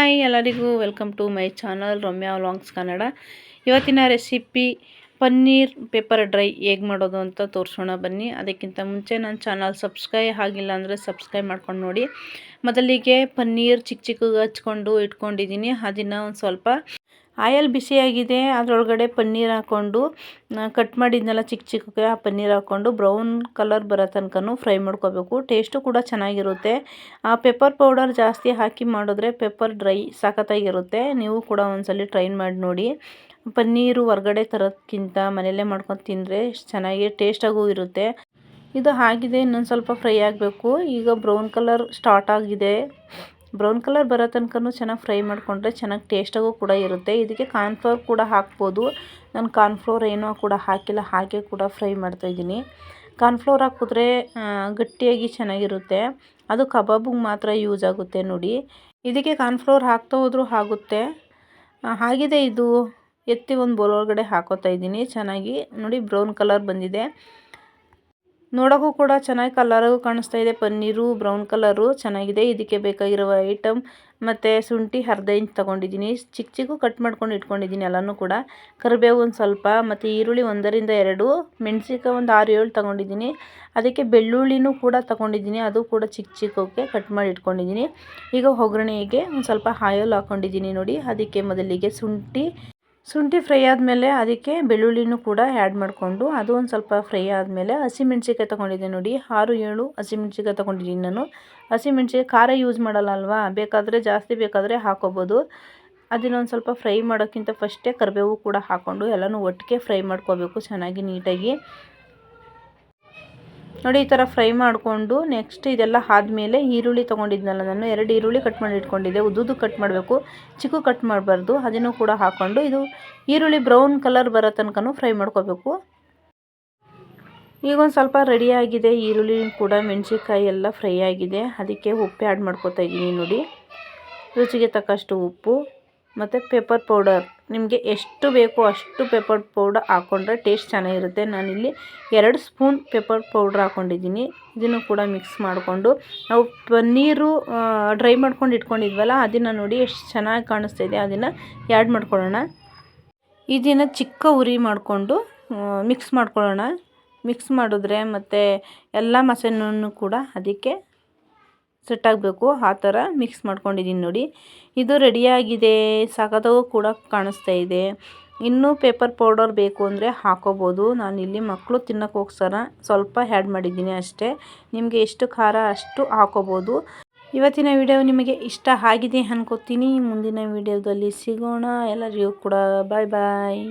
Hi ಎಲ್ಲರಿಗೂ welcome to my channel Ramya vlogs Kannada. ಇವತ್ತಿನ recipe paneer paper dry ಹೇಗೆ ಮಾಡೋದು ಅಂತ ತೋರಿಸೋಣ ಬನ್ನಿ. ಅದಕ್ಕಿಂತ ಮುಂಚೆ ನನ್ನ ಚಾನಲ್ ಸಬ್ಸ್ಕ್ರೈ ಆಗಿಲ್ಲ ಅಂದರೆ ಸಬ್ಸ್ಕ್ರೈಬ್ ಮಾಡ್ಕೊಂಡು ನೋಡಿ. ಮೊದಲಿಗೆ ಪನ್ನೀರ್ ಚಿಕ್ಕ ಚಿಕ್ಕಗೆ ಹಚ್ಕೊಂಡು ಇಟ್ಕೊಂಡಿದ್ದೀನಿ. ಅದನ್ನು ಒಂದು ಸ್ವಲ್ಪ ಆಯಲ್ ಬಿಸಿಯಾಗಿದೆ ಅದರೊಳಗಡೆ ಪನ್ನೀರ್ ಹಾಕ್ಕೊಂಡು ಕಟ್ ಮಾಡಿದ್ನೆಲ್ಲ ಚಿಕ್ಕ ಚಿಕ್ಕಕ್ಕೆ ಆ ಪನ್ನೀರ್ ಹಾಕ್ಕೊಂಡು ಬ್ರೌನ್ ಕಲರ್ ಬರೋ ತನಕನೂ ಫ್ರೈ ಮಾಡ್ಕೋಬೇಕು. ಟೇಸ್ಟು ಕೂಡ ಚೆನ್ನಾಗಿರುತ್ತೆ. ಆ ಪೆಪ್ಪರ್ ಪೌಡರ್ ಜಾಸ್ತಿ ಹಾಕಿ ಮಾಡಿದ್ರೆ ಪೆಪ್ಪರ್ ಡ್ರೈ ಸಖತ್ತಾಗಿರುತ್ತೆ. ನೀವು ಕೂಡ ಒಂದ್ಸಲಿ ಟ್ರೈ ಮಾಡಿ ನೋಡಿ. ಪನ್ನೀರು ಹೊರಗಡೆ ತರೋದಕ್ಕಿಂತ ಮನೆಯಲ್ಲೇ ಮಾಡ್ಕೊಂಡು ತಿಂದರೆ ಚೆನ್ನಾಗಿ ಟೇಸ್ಟಾಗೂ ಇರುತ್ತೆ. ಇದು ಆಗಿದೆ ಇನ್ನೊಂದು ಸ್ವಲ್ಪ ಫ್ರೈ ಆಗಬೇಕು. ಈಗ ಬ್ರೌನ್ ಕಲರ್ ಸ್ಟಾರ್ಟ್ ಆಗಿದೆ. ಬ್ರೌನ್ ಕಲರ್ ಬರೋ ತನಕನೂ ಚೆನ್ನಾಗಿ ಫ್ರೈ ಮಾಡಿಕೊಂಡ್ರೆ ಚೆನ್ನಾಗಿ ಟೇಸ್ಟಾಗೂ ಕೂಡ ಇರುತ್ತೆ. ಇದಕ್ಕೆ ಕಾರ್ನ್ಫ್ಲವರ್ ಕೂಡ ಹಾಕ್ಬೋದು. ನಾನು ಕಾರ್ನ್ಫ್ಲವರ್ ಏನೂ ಕೂಡ ಹಾಕಿಲ್ಲ, ಹಾಗೆ ಕೂಡ ಫ್ರೈ ಮಾಡ್ತಾಯಿದ್ದೀನಿ ಕಾರ್ನ್ಫ್ಲವರ್ ಹಾಕಿದ್ರೆ ಗಟ್ಟಿಯಾಗಿ ಚೆನ್ನಾಗಿರುತ್ತೆ. ಅದು ಕಬಾಬಿಗೆ ಮಾತ್ರ ಯೂಸ್ ಆಗುತ್ತೆ ನೋಡಿ. ಇದಕ್ಕೆ ಕಾರ್ನ್ಫ್ಲವರ್ ಹಾಕ್ತಾ ಹೋದರೂ ಆಗುತ್ತೆ. ಹಾಗಿದೆ ಇದು. ಎತ್ತಿ ಒಂದು ಬೋಲ್ ಒಳಗಡೆ ಹಾಕೋತಾ ಇದ್ದೀನಿ ಚೆನ್ನಾಗಿ. ನೋಡಿ ಬ್ರೌನ್ ಕಲರ್ ಬಂದಿದೆ. ನೋಡೋಕ್ಕೂ ಕೂಡ ಚೆನ್ನಾಗಿ ಕಲರಾಗೂ ಕಾಣಿಸ್ತಾ ಇದೆ. ಪನ್ನೀರು, ಬ್ರೌನ್ ಕಲರು ಚೆನ್ನಾಗಿದೆ. ಇದಕ್ಕೆ ಬೇಕಾಗಿರುವ ಐಟಮ್ ಮತ್ತು ಶುಂಠಿ ಅರ್ಧ ಇಂಚ್ ತೊಗೊಂಡಿದ್ದೀನಿ. ಚಿಕ್ಕ ಚಿಕ್ಕ ಕಟ್ ಮಾಡ್ಕೊಂಡು ಇಟ್ಕೊಂಡಿದ್ದೀನಿ ಎಲ್ಲನೂ ಕೂಡ. ಕರಿಬೇವು ಒಂದು ಸ್ವಲ್ಪ, ಮತ್ತು ಈರುಳ್ಳಿ ಒಂದರಿಂದ ಎರಡು, ಮೆಣಸಿನ್ಕಾಯಿ ಒಂದು ಆರು, ಏಳು ತೊಗೊಂಡಿದ್ದೀನಿ. ಅದಕ್ಕೆ ಬೆಳ್ಳುಳ್ಳಿನೂ ಕೂಡ ತೊಗೊಂಡಿದ್ದೀನಿ. ಅದು ಕೂಡ ಚಿಕ್ಕ ಚಿಕ್ಕಕ್ಕೆ ಕಟ್ ಮಾಡಿ ಇಟ್ಕೊಂಡಿದ್ದೀನಿ. ಈಗ ಒಗ್ಗರಣೆಗೆ ಒಂದು ಸ್ವಲ್ಪ ಆಯಲ್ ಹಾಕ್ಕೊಂಡಿದ್ದೀನಿ ನೋಡಿ. ಅದಕ್ಕೆ ಮೊದಲಿಗೆ ಶುಂಠಿ ಶುಂಠಿ ಫ್ರೈ ಆದಮೇಲೆ ಅದಕ್ಕೆ ಬೆಳ್ಳುಳ್ಳಿನೂ ಕೂಡ ಆ್ಯಡ್ ಮಾಡಿಕೊಂಡು ಅದು ಒಂದು ಸ್ವಲ್ಪ ಫ್ರೈ ಆದಮೇಲೆ ಹಸಿಮೆಣ್ಸಿಕಾಯಿ ತೊಗೊಂಡಿದ್ದೆ ನೋಡಿ. ಆರು, ಏಳು ಹಸಿಮೆಣ್ಸಿಕಾಯಿ ತೊಗೊಂಡಿದ್ದೀನಿ ನಾನು. ಹಸಿಮೆಣ್ಸಿಕಾಯಿ ಖಾರ ಯೂಸ್ ಮಾಡಲ್ಲ ಅಲ್ವಾ ಬೇಕಾದರೆ ಜಾಸ್ತಿ ಬೇಕಾದರೆ ಹಾಕೋಬೋದು. ಅದನ್ನೊಂದು ಸ್ವಲ್ಪ ಫ್ರೈ ಮಾಡೋಕ್ಕಿಂತ ಫಸ್ಟೇ ಕರಿಬೇವು ಕೂಡ ಹಾಕ್ಕೊಂಡು ಎಲ್ಲನೂ ಒಟ್ಟಿಗೆ ಫ್ರೈ ಮಾಡ್ಕೋಬೇಕು ಚೆನ್ನಾಗಿ ನೀಟಾಗಿ. ನೋಡಿ, ಈ ಥರ ಫ್ರೈ ಮಾಡಿಕೊಂಡು ನೆಕ್ಸ್ಟ್ ಇದೆಲ್ಲ ಆದಮೇಲೆ ಈರುಳ್ಳಿ ತೊಗೊಂಡಿದ್ನಲ್ಲ, ನಾನು ಎರಡು ಈರುಳ್ಳಿ ಕಟ್ ಮಾಡಿ ಇಟ್ಕೊಂಡಿದ್ದೆ. ಉದ್ದುದು ಕಟ್ ಮಾಡಬೇಕು, ಚಿಕ್ಕ ಕಟ್ ಮಾಡಬಾರ್ದು. ಅದನ್ನು ಕೂಡ ಹಾಕ್ಕೊಂಡು ಇದು ಈರುಳ್ಳಿ ಬ್ರೌನ್ ಕಲರ್ ಬರೋ ತನಕ ಫ್ರೈ ಮಾಡ್ಕೋಬೇಕು. ಈಗ ಒಂದು ಸ್ವಲ್ಪ ರೆಡಿಯಾಗಿದೆ ಈರುಳ್ಳಿ ಕೂಡ ಮೆಣಸಿನ್ಕಾಯಿ ಎಲ್ಲ ಫ್ರೈ ಆಗಿದೆ. ಅದಕ್ಕೆ ಉಪ್ಪು ಆ್ಯಡ್ ಮಾಡ್ಕೋತಾ ಇದ್ದೀನಿ ನೋಡಿ. ರುಚಿಗೆ ತಕ್ಕಷ್ಟು ಉಪ್ಪು, ಮತ್ತು ಪೆಪ್ಪರ್ ಪೌಡರ್ ನಿಮಗೆ ಎಷ್ಟು ಬೇಕೋ ಅಷ್ಟು ಪೆಪ್ಪರ್ ಪೌಡರ್ ಹಾಕ್ಕೊಂಡ್ರೆ ಟೇಸ್ಟ್ ಚೆನ್ನಾಗಿರುತ್ತೆ. ನಾನಿಲ್ಲಿ ಎರಡು ಸ್ಪೂನ್ ಪೆಪ್ಪರ್ ಪೌಡ್ರ್ ಹಾಕ್ಕೊಂಡಿದ್ದೀನಿ ಇದನ್ನು ಕೂಡ ಮಿಕ್ಸ್ ಮಾಡಿಕೊಂಡು. ನಾವು ಪನ್ನೀರು ಡ್ರೈ ಮಾಡ್ಕೊಂಡು ಇಟ್ಕೊಂಡಿದ್ವಲ್ಲ, ಅದನ್ನು ನೋಡಿ ಎಷ್ಟು ಚೆನ್ನಾಗಿ ಕಾಣಿಸ್ತಾ ಇದೆ. ಅದನ್ನು ಆ್ಯಡ್ ಮಾಡ್ಕೊಳ್ಳೋಣ. ಇದನ್ನು ಚಿಕ್ಕ ಉರಿ ಮಾಡಿಕೊಂಡು ಮಿಕ್ಸ್ ಮಾಡ್ಕೊಳ್ಳೋಣ. ಮಿಕ್ಸ್ ಮಾಡಿದ್ರೆ ಮತ್ತು ಎಲ್ಲ ಮಸಾಲೆನೂ ಕೂಡ ಅದಕ್ಕೆ ಸೆಟ್ ಆಗಬೇಕು. ಆ ಥರ ಮಿಕ್ಸ್ ಮಾಡ್ಕೊಂಡಿದ್ದೀನಿ ನೋಡಿ. ಇದು ರೆಡಿಯಾಗಿದೆ ಸಗದವು ಕೂಡ ಕಾಣಿಸ್ತಾ ಇದೆ. ಇನ್ನೂ ಪೇಪರ್ ಪೌಡರ್ ಬೇಕು ಅಂದರೆ ಹಾಕೋಬೋದು. ನಾನಿಲ್ಲಿ ಮಕ್ಕಳು ತಿನ್ನೋಕ್ಕೋಸ್ಕರ ಸ್ವಲ್ಪ ಆ್ಯಡ್ ಮಾಡಿದ್ದೀನಿ ಅಷ್ಟೇ. ನಿಮಗೆ ಎಷ್ಟು ಖಾರ ಅಷ್ಟು ಹಾಕೋಬೋದು. ಇವತ್ತಿನ ವಿಡಿಯೋ ನಿಮಗೆ ಇಷ್ಟ ಆಗಿದೆ ಅನ್ಕೋತೀನಿ. ಮುಂದಿನ ವಿಡಿಯೋದಲ್ಲಿ ಸಿಗೋಣ. ಎಲ್ಲರಿಗೂ ಕೂಡ ಬಾಯ್ ಬಾಯ್